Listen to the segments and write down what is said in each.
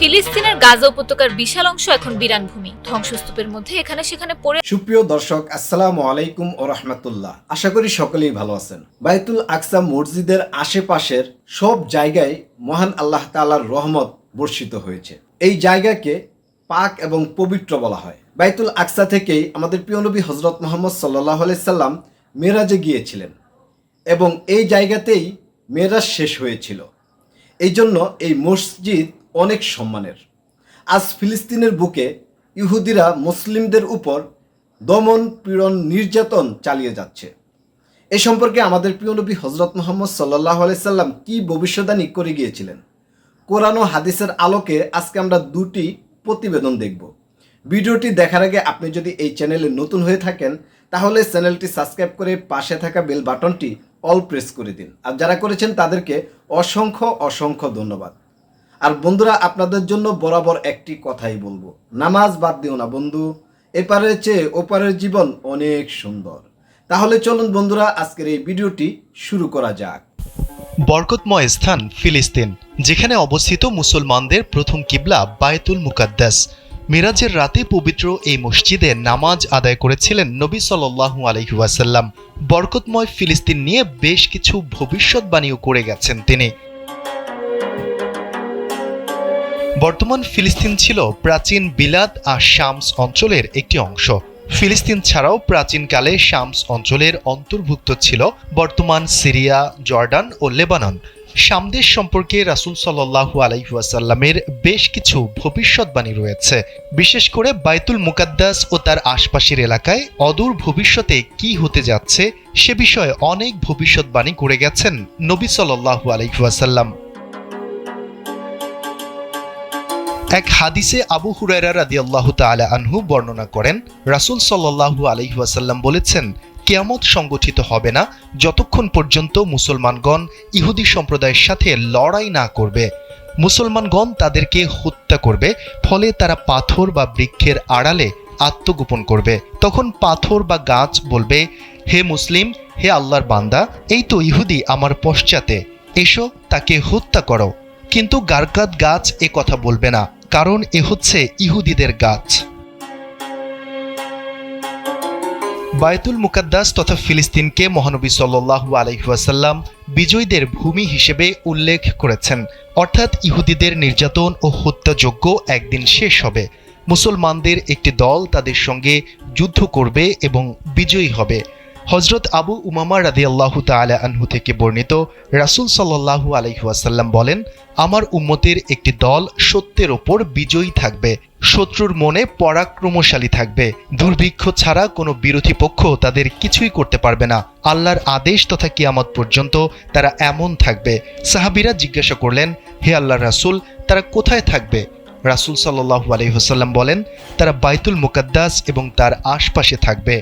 ফিলিস্তিনের গাজা উপত্যকার বিশাল অংশ এখন বিরান ভূমি। ধ্বংসস্তূপের মধ্যে এখানে সেখানে পড়ে সুপ্রিয় দর্শক, আসসালামু আলাইকুম ও রহমতুল্লাহ। আশা করি সকলেই ভালো আছেন। বাইতুল আকসা মসজিদের আশেপাশের সব জায়গায় মহান আল্লাহ তাআলার রহমত বর্ষিত হয়েছে। এই জায়গাকে পাক এবং পবিত্র বলা হয়। বাইতুল আকসা থেকেই আমাদের প্রিয় নবী হজরত মোহাম্মদ সাল্লাহ সাল্লাম মেরাজে গিয়েছিলেন এবং এই জায়গাতেই মেরাজ শেষ হয়েছিল। এই জন্য এই মসজিদ অনেক সম্মানের। আজ ফিলিস্তিনের বুকে ইহুদিরা মুসলিমদের উপর দমন পীড়ন নির্যাতন চালিয়ে যাচ্ছে। এ সম্পর্কে আমাদের প্রিয় নবী হজরত মোহাম্মদ সাল্লাহ সাল্লাম কি ভবিষ্যদ্বাণী করে গিয়েছিলেন? কোরআন ও হাদিসের আলোকে আজকে আমরা দুটি প্রতিবেদন দেখব। ভিডিওটি দেখার আগে আপনি যদি এই চ্যানেলে নতুন হয়ে থাকেন, তাহলে চ্যানেলটি সাবস্ক্রাইব করে পাশে থাকা বেল বাটনটি অল প্রেস করে দিন। আর যারা করেছেন তাদেরকে অসংখ্য অসংখ্য ধন্যবাদ। আর বন্ধুরা, আপনাদের জন্য বরাবর একটি কথাই বলব। নামাজ বাদ দিও না বন্ধু, এপারের চেয়ে ওপারের জীবন অনেক সুন্দর। তাহলে চলুন বন্ধুরা, আজকের এই ভিডিওটি শুরু করা যাক। বরকতময় স্থান ফিলিস্তিন, যেখানে অবস্থিত মুসলমানদের প্রথম কিবলা বায়তুল মুকাদ্দাস। মিরাজের রাতে পবিত্র এই মসজিদে নামাজ আদায় করেছিলেন নবী সাল্লাল্লাহু আলাইহি ওয়াসাল্লাম। বরকতময় ফিলিস্তিন নিয়ে বেশ কিছু ভবিষ্যৎবাণীও করে গেছেন তিনি। বর্তমান ফিলিস্তিন ছিল প্রাচীন বিলাদ আর শামস অঞ্চলের একটি অংশ। ফিলিস্তিন ছাড়াও প্রাচীনকালে শামস অঞ্চলের অন্তর্ভুক্ত ছিল বর্তমান সিরিয়া, জর্ডান ও লেবানন। সামদেশ সম্পর্কে রাসুল সাল্লাহু আলাইহাসাল্লামের বেশ কিছু ভবিষ্যৎবাণী রয়েছে। বিশেষ করে বাইতুল মুকাদ্দাস ও তার আশপাশের এলাকায় অদূর ভবিষ্যতে কি হতে যাচ্ছে সে বিষয়ে অনেক ভবিষ্যৎবাণী করে গেছেন নবী সাল্লাহু আলাইহাসাল্লাম এক হাদিসে আবু হুরায়রা রাদিয়াল্লাহু তাআলা আনহু বর্ণনা করেন, রাসূল সাল্লাল্লাহু আলাইহি ওয়াসাল্লাম বলেছেন, কিয়ামত সংগঠিত হবে না যতক্ষণ পর্যন্ত মুসলমানগণ ইহুদি সম্প্রদায়ের সাথে লড়াই না করবে। মুসলমানগণ তাদেরকে হত্যা করবে, ফলে তারা পাথর বা বৃক্ষের আড়ালে আত্মগোপন করবে। তখন পাথর বা গাছ বলবে, হে মুসলিম, হে আল্লাহর বান্দা, এই তো ইহুদি আমার পশ্চাতে, এসো তাকে হত্যা করো। কিন্তু গারকাত গাছ এ কথা বলবে না। কারণ এ হচ্ছে ইহুদিদের গাছ। বায়তুল মুকাদ্দাস তথা ফিলিস্তিনকে মহানবী সাল্লু আলহিহাসাল্লাম বিজয়ীদের ভূমি হিসেবে উল্লেখ করেছেন। অর্থাৎ ইহুদিদের নির্যাতন ও হত্যাযোগ্য একদিন শেষ হবে। মুসলমানদের একটি দল তাদের সঙ্গে যুদ্ধ করবে এবং বিজয়ী হবে। হজরত আবু উমামা রাদি আল্লাহ তালা আনহু থেকে বর্ণিত রাসুল সাল্লাহু আলহিহাসাল্লাম বলেন, আমার উম্মতের একটি দল সত্যের ওপর বিজয়ী থাকবে, শত্রুর মনে পরাক্রমশালী থাকবে। দুর্ভিক্ষ ছাড়া কোনো বিরোধী পক্ষ তাদের কিছুই করতে পারবে না। আল্লাহর আদেশ তথা কিয়ামত পর্যন্ত তারা এমন থাকবে। সাহাবিরা জিজ্ঞাসা করলেন, হে আল্লাহ রাসুল, তারা কোথায় থাকবে? রাসুল সাল্লাহু আলহিহাসাল্লাম বলেন, তারা বাইতুল মুকাদ্দাস এবং তার আশপাশে থাকবে।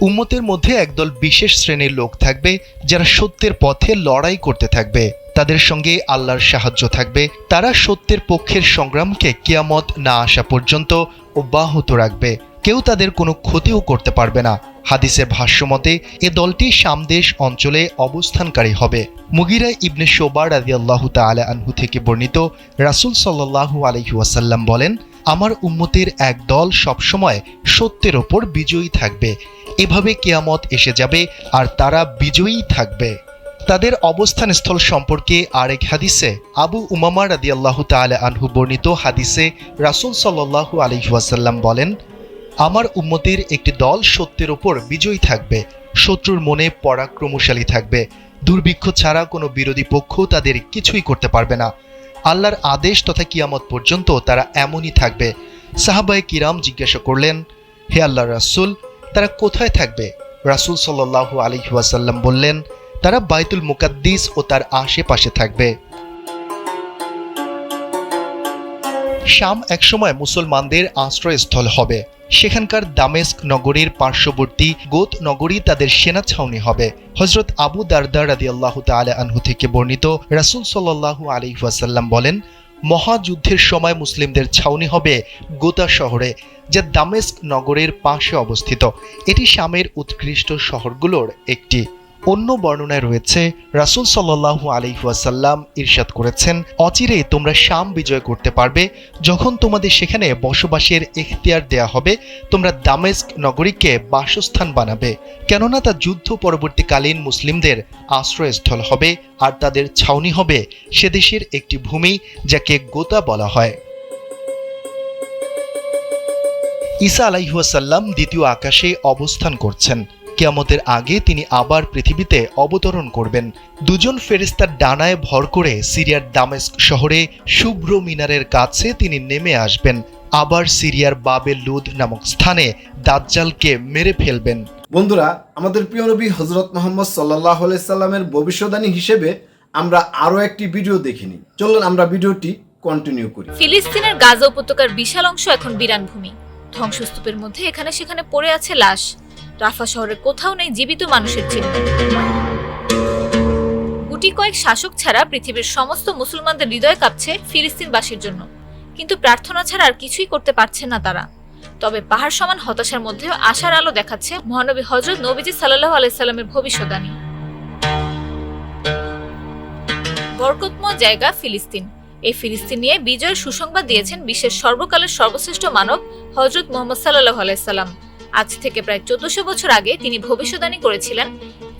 উম্মতের মধ্যে একদল বিশেষ শ্রেণির লোক থাকবে যারা সত্যের পথে লড়াই করতে থাকবে। তাদের সঙ্গে আল্লাহর সাহায্য থাকবে। তারা সত্যের পক্ষের সংগ্রামকে কিয়ামত না আসা পর্যন্ত অব্যাহত রাখবে। কেউ তাদের কোনো ক্ষতিও করতে পারবে না। হাদিসের ভাষ্যমতে, এ দলটি সামদেশ অঞ্চলে অবস্থানকারী হবে। মুগিরা ইবনে শোবা রাজি আল্লাহ তালা আনহু থেকে বর্ণিত রাসুল সাল্লাহু আলহি ওয়াসাল্লাম বলেন, আমার উম্মতের এক দল সবসময় সত্যের ওপর বিজয়ী থাকবে। এভাবে কেয়ামত এসে যাবে আর তারা বিজয়ী থাকবে। তাদের অবস্থানস্থল সম্পর্কে আরেক হাদিসে আবু উমামা রাদি আল্লাহ তালা আনহু বর্ণিত হাদিসে রাসুল সাল্লাহু আলহিহাসাল্লাম বলেন, আমার উম্মতের একটি দল সত্যের ওপর বিজয়ী থাকবে, শত্রুর মনে পরাক্রমশালী থাকবে। দুর্ভিক্ষ ছাড়া কোনো বিরোধী পক্ষ তাদের কিছুই করতে পারবে না। আল্লাহর আদেশ তথা কিয়ামত পর্যন্ত তারা এমনই থাকবে। সাহাবাই কিরাম জিজ্ঞাসা করলেন, হে আল্লাহ রাসুল তারা কোথায় থাকবে? রাসুল সাল্লাহু আলহিহাসাল্লাম বললেন, তারা বাইতুল মুকাদ্দিস ও তার আশেপাশে থাকবে। শাম একসময় মুসলমানদের আশ্রয়স্থল হবে। সেখানকার দামেস্ক নগরীর পার্শ্ববর্তী গোত নগরী তাদের সেনা ছাউনি হবে। হজরত আবু দারদা রাদি আল্লাহ তালা আনহু থেকে বর্ণিত রাসুল সাল্লাহু আলিহাসাল্লাম বলেন মহাযুদ্ধের সময় মুসলিমদের ছাউনি হবে গোতা শহরে, যা দামেস্ক নগরের পাশে অবস্থিত। এটি শামের উৎকৃষ্ট শহরগুলোর একটি। অন্য বর্ণনায় রয়েছে, রাসূল সাল্লাল্লাহু আলাইহি ওয়াসাল্লাম ইরশাদ করেছেন, অচিরে তোমরা শাম বিজয় করতে পারবে, যখন তোমাদের সেখানে বসবাসের এখতিয়ার দেয়া হবে, তোমরা দামেস্ক নগরীকে বাসস্থান বানাবে। কেননা তা যুদ্ধ পরবর্তীকালীন মুসলিমদের আশ্রয়স্থল হবে, আর তাদের ছাউনি হবে সে দেশের একটি ভূমি, যাকে গোতা বলা হয়। ঈসা আলাইহাসাল্লাম দ্বিতীয় আকাশে অবস্থান করছেন। কিয়ামতের আগে তিনি আবার পৃথিবীতে অবতরণ করবেন। দুজন ফেরেস্তার ডানায় ভর করে সিরিয়ার দামেস্ক শহরে শুভ্র মিনারের কাছে তিনি নেমে আসবেন। আবার সিরিয়ার বাবেল লুদ নামক স্থানে দাজ্জালকে মেরে ফেলবেন। বন্ধুরা আমাদের প্রিয় নবী হজরত মোহাম্মদ সাল্লাহ সাল্লামের ভবিষ্যদ্বাণী হিসেবে আমরা আরও একটি ভিডিও দেখিনি। চলুন আমরা ভিডিওটি কন্টিনিউ করি। ফিলিস্তিনের গাজা উপত্যকার বিশাল অংশ এখন বিরান ভূমি ধ্বংসস্তূপের মধ্যে এখানে সেখানে পড়ে আছে লাশ। রাফা শহরের কোথাও নেই জীবিত মানুষের চিহ্ন গুটি কয়েক শাসক ছাড়া পৃথিবীর সমস্ত মুসলমানদের হৃদয় কাঁপছে ফিলিস্তিনবাসীর জন্য। কিন্তু প্রার্থনা ছাড়া আর কিছুই করতে পারছেন না তারা। তবে পাহাড় সমান হতাশার মধ্যেও আশার আলো দেখাচ্ছে মহানবী হজরত নবীজি সাল্লাহ আলাইসাল্লামের ভবিষ্যদ্বাণী বরকতময় জায়গা ফিলিস্তিন। এই ফিলিস্তিন নিয়ে বিজয়ের সুসংবাদ দিয়েছেন বিশ্বের সর্বকালের সর্বশ্রেষ্ঠ মানব হজরত মোহাম্মদ সাল্লাহ আলাইসাল্লাম আজ থেকে প্রায় চোদ্দশো বছর আগে তিনি ভবিষ্যদ্বাণী করেছিলেন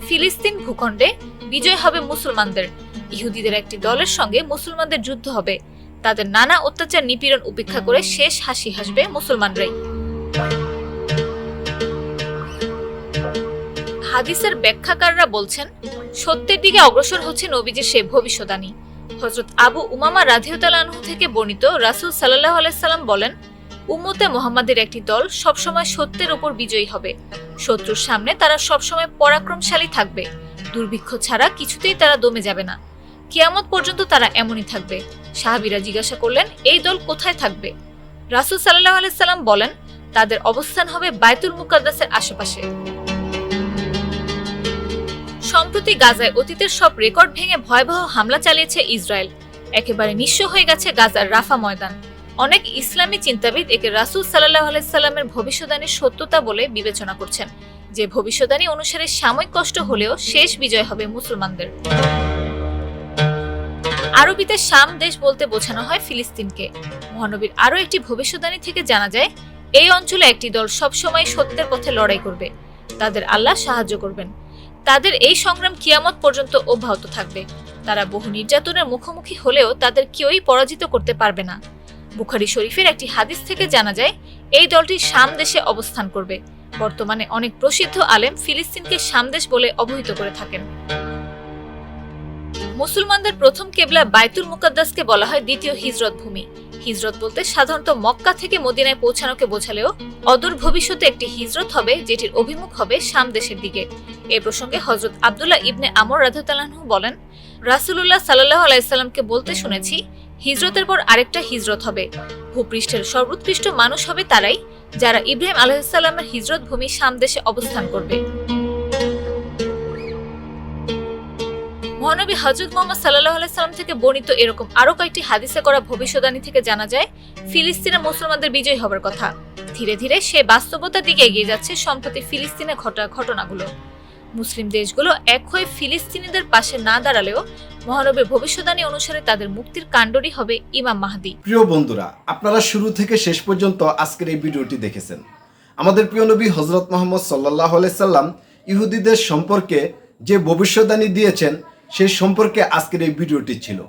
ফিলিস্তিন ভূখণ্ডে বিজয় হবে মুসলমানদের। ইহুদিদের একটি দলের সঙ্গে মুসলমানদের যুদ্ধ হবে। তাদের নানা অত্যাচার নিপীড়ন উপেক্ষা করে শেষ হাসি হাসবে মুসলমানরাই। হাদিসের ব্যাখ্যাকাররা বলছেন, সত্যের দিকে অগ্রসর হচ্ছে নবীজির সে ভবিষ্যদ্বাণী। হজরত আবু উমামা রাধিউতালানহু থেকে বর্ণিত রাসূল সাল্লাহ আলাইসাল্লাম বলেন উম্মতে মোহাম্মদের একটি দল সবসময় সত্যের ওপর বিজয়ী হবে। শত্রুর সামনে তারা সবসময় পরাক্রমশালী থাকবে। দুর্ভিক্ষ ছাড়া কিছুতেই তারা দমে যাবে না। কিয়ামত পর্যন্ত তারা এমনই থাকবে। সাহাবিরা জিজ্ঞাসা করলেন, এই দল কোথায় থাকবে? রাসূল সাল্লাহ আলাইসাল্লাম বলেন, তাদের অবস্থান হবে বায়তুল মুকাদ্দাসের আশেপাশে। সম্প্রতি গাজায় অতীতের সব রেকর্ড ভেঙে ভয়াবহ হামলা চালিয়েছে ইসরায়েল। একেবারে নিঃস্ব হয়ে গেছে গাজার রাফা ময়দান। অনেক ইসলামী চিন্তাবিদ একে রাসূল সাল্লাহ আলাইসাল্লামের ভবিষ্যদ্বাণীর সত্যতা বলে বিবেচনা করছেন। যে ভবিষ্যদ্বাণী অনুসারে সাময়িক কষ্ট হলেও শেষ বিজয় হবে মুসলমানদের। আরবিতে শাম দেশ বলতে বোঝানো হয় ফিলিস্তিনকে। মহানবীর আরও একটি ভবিষ্যদ্বাণী থেকে জানা যায়, এই অঞ্চলে একটি দল সবসময় সত্যের পথে লড়াই করবে। তাদের আল্লাহ সাহায্য করবেন। তাদের এই সংগ্রাম কিয়ামত পর্যন্ত অব্যাহত থাকবে। তারা বহু নির্যাতনের মুখোমুখি হলেও তাদের কেউই পরাজিত করতে পারবে না। বুখারি শরীফের একটি হাদিস থেকে জানা যায়, এই দলটি শাম দেশে অবস্থান করবে। বর্তমানে অনেক প্রসিদ্ধ আলেম ফিলিস্তিনকে শাম দেশ বলে অবহিত করে থাকেন। মুসলমানদের প্রথম কেবলা বাইতুল মুকাদ্দাসকে বলা হয় দ্বিতীয় হিজরত ভূমি। হিজরত বলতে সাধারণত মক্কা থেকে মদিনায় পৌঁছানোকে বোঝালেও অদূর ভবিষ্যতে একটি হিজরত হবে, যেটির অভিমুখ হবে শাম দেশের দিকে। এ প্রসঙ্গে হজরত আবদুল্লাহ ইবনে আমর রাধতালাহু বলেন, রাসুলুল্লাহ সাল্লাহ আলাইসাল্লামকে বলতে শুনেছি হিজরতের পর আরেকটা হিজরত হবে। ভূপৃষ্ঠের সর্বোৎকৃষ্ট মানুষ হবে তারাই, যারা ইব্রাহিম আলাইসাল্লামের হিজরত ভূমি শাম দেশে অবস্থান করবে। মহানবী হজরত মোহাম্মদ সাল্লাহ আলাইসাল্লাম থেকে বর্ণিত এরকম আরও কয়েকটি হাদিসে করা ভবিষ্যদ্বাণী থেকে জানা যায়, ফিলিস্তিনে মুসলমানদের বিজয় হবার কথা। ধীরে ধীরে সে বাস্তবতার দিকে এগিয়ে যাচ্ছে সম্প্রতি ফিলিস্তিনে ঘটা ঘটনাগুলো। মুসলিম দেশগুলো এক হয়ে ফিলিস্তিনিদের পাশে না দাঁড়ালেও মহানবীর ভবিষ্যদ্বাণী অনুসারে তাদের মুক্তির কাণ্ডরই হবে ইমাম মাহাদি। প্রিয় বন্ধুরা, আপনারা শুরু থেকে শেষ পর্যন্ত আজকের এই ভিডিওটি দেখেছেন। আমাদের প্রিয় নবী হজরত মোহাম্মদ সাল্লাহ সাল্লাম ইহুদিদের সম্পর্কে যে ভবিষ্যদ্বাণী দিয়েছেন সেই সম্পর্কে আজকের এই ভিডিওটি ছিল।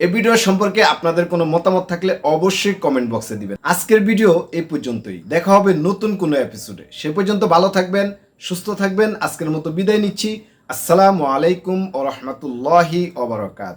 এই ভিডিও সম্পর্কে আপনাদের কোনো মতামত থাকলে অবশ্যই কমেন্ট বক্সে দিবেন। আজকের ভিডিও এই পর্যন্তই। দেখা হবে নতুন কোনো এপিসোডে সে পর্যন্ত ভালো থাকবেন সুস্থ থাকবেন। আজকের মতো বিদায় নিচ্ছি। আসসালামু আলাইকুম ও রহমতুল্লাহি ওবরাকাত